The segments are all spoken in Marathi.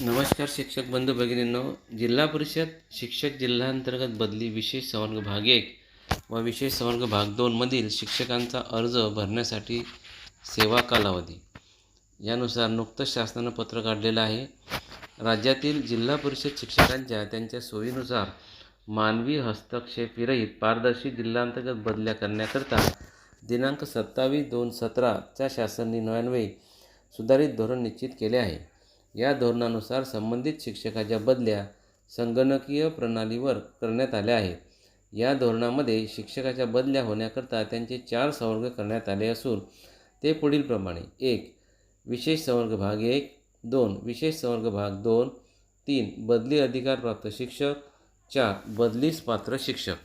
नमस्कार शिक्षक बंधू भगिनींनो. जिल्हा परिषद शिक्षक जिल्हांतर्गत बदली विशेष संवर्ग भाग एक व विशेष संवर्ग भाग दोनमधील शिक्षकांचा अर्ज भरण्यासाठी सेवा कालावधी. यानुसार नुकतंच शासनानं पत्र काढलेलं आहे. राज्यातील जिल्हा परिषद शिक्षकांच्या त्यांच्या सोयीनुसार मानवी हस्तक्षेपविरहित पारदर्शी जिल्हांतर्गत बदल्या करण्याकरता दिनांक सत्तावीस दोन सतराच्या शासन निर्णयान्वये सुधारित धोरण निश्चित केले आहे. या धोरणानुसार संबंधित शिक्षकाच्या बदल्या संगणकीय प्रणालीवर करण्यात आल्या आहेत. या धोरणामध्ये शिक्षकाच्या बदल्या होण्याकरता त्यांचे चार संवर्ग करण्यात आले असून ते पुढीलप्रमाणे एक विशेष संवर्ग भाग एक दोन विशेष संवर्ग भाग दोन तीन बदली अधिकारप्राप्त शिक्षक चार बदलीस पात्र शिक्षक.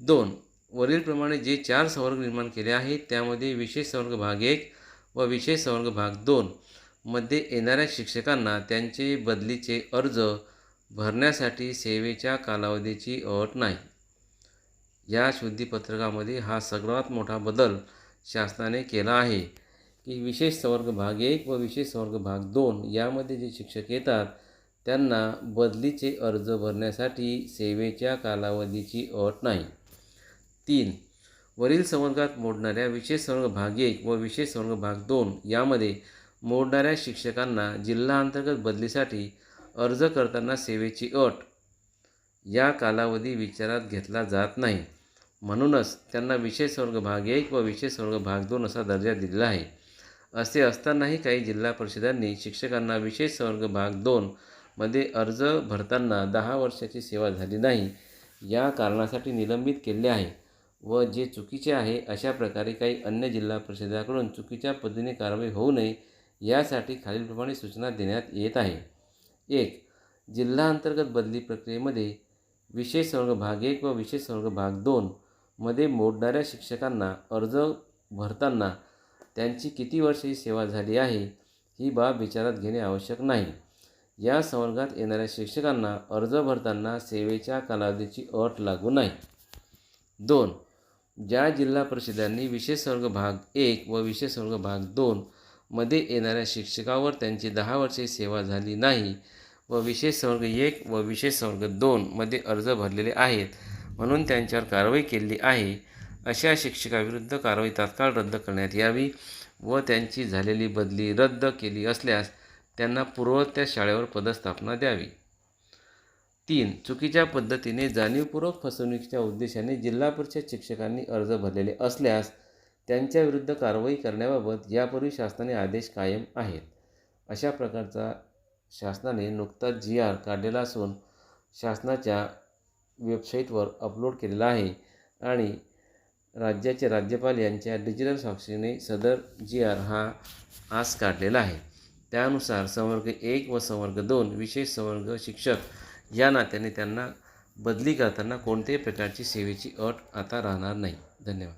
दोन वरीलप्रमाणे जे चार संवर्ग निर्माण केले आहेत त्यामध्ये विशेष संवर्ग भाग एक व विशेष संवर्ग भाग दोन. मध्ये येणाऱ्या शिक्षकांना त्यांचे बदलीचे अर्ज भरण्यासाठी सेवेच्या कालावधीची अट नाही. या शुद्धीपत्रकामध्ये हा सगळ्यात मोठा बदल शासनाने केला आहे की विशेष संवर्ग भाग एक व विशेष संवर्ग भाग दोन यामध्ये जे शिक्षक येतात त्यांना बदलीचे अर्ज भरण्यासाठी सेवेच्या कालावधीची अट नाही. तीन वरील संवर्गात मोडणाऱ्या विशेष संवर्ग भाग एक व विशेष संवर्ग भाग दोन यामध्ये मोडणाऱ्या शिक्षकांना जिल्हाअंतर्गत बदलीसाठी अर्ज करताना सेवेची अट. या कालावधी विचारात घेतला जात नाही. म्हणूनच त्यांना विशेष स्वर्ग भाग एक व विशेष वर्ग भाग दोन असा दर्जा दिलेला आहे. असे असतानाही काही जिल्हा परिषदांनी शिक्षकांना विशेष संवर्ग भाग दोन मध्ये अर्ज भरताना दहा वर्षाची सेवा झाली नाही या कारणासाठी निलंबित केले आहे व जे चुकीचे आहे अशा प्रकारे काही अन्य जिल्हा परिषदाकडून चुकीच्या पद्धतीने कारवाई होऊ नये यासाठी खालीलप्रमाणे सूचना देण्यात येत आहे. एक जिल्हा अंतर्गत बदली प्रक्रियेमध्ये विशेष वर्ग भाग एक व विशेष स्वर्ग भाग दोन मध्ये मोडणाऱ्या शिक्षकांना अर्ज भरताना त्यांची किती वर्ष ही सेवा झाली आहे ही बाब विचारात घेणे आवश्यक नाही. या संवर्गात येणाऱ्या शिक्षकांना अर्ज भरताना सेवेच्या कालावधीची अट लागू नाही. दोन ज्या जिल्हा परिषदांनी विशेष स्वर्ग भाग एक व विशेष वर्ग भाग दोन मध्ये येणाऱ्या शिक्षकावर त्यांची दहा वर्षे सेवा झाली नाही व विशेष संवर्ग एक व विशेष संवर्ग दोनमध्ये अर्ज भरलेले आहेत. म्हणून त्यांच्यावर कारवाई केली आहे. अशा शिक्षकाविरुद्ध कारवाई तात्काळ रद्द करण्यात यावी व त्यांची झालेली बदली रद्द केली असल्यास त्यांना पूर्वत त्या शाळेवर पदस्थापना द्यावी. तीन चुकीच्या पद्धतीने जाणीवपूर्वक फसवणुकीच्या उद्देशाने जिल्हा परिषद शिक्षकांनी अर्ज भरलेले असल्यास त्यांच्याविरुद्ध कारवाई करण्याबाबत यापूर्वी शासनाने आदेश कायम आहेत. अशा प्रकारचा शासनाने नुकताच जी आर काढलेला असून शासनाच्या वेबसाईटवर अपलोड केलेला आहे आणि राज्याचे राज्यपाल यांच्या डिजिटल साक्षीने सदर जी आर हा आज काढलेला आहे. त्यानुसार संवर्ग एक व संवर्ग दोन विशेष संवर्ग शिक्षक या नात्याने त्यांना बदली करताना कोणत्याही प्रकारची सेवेची अट आता राहणार नाही. धन्यवाद.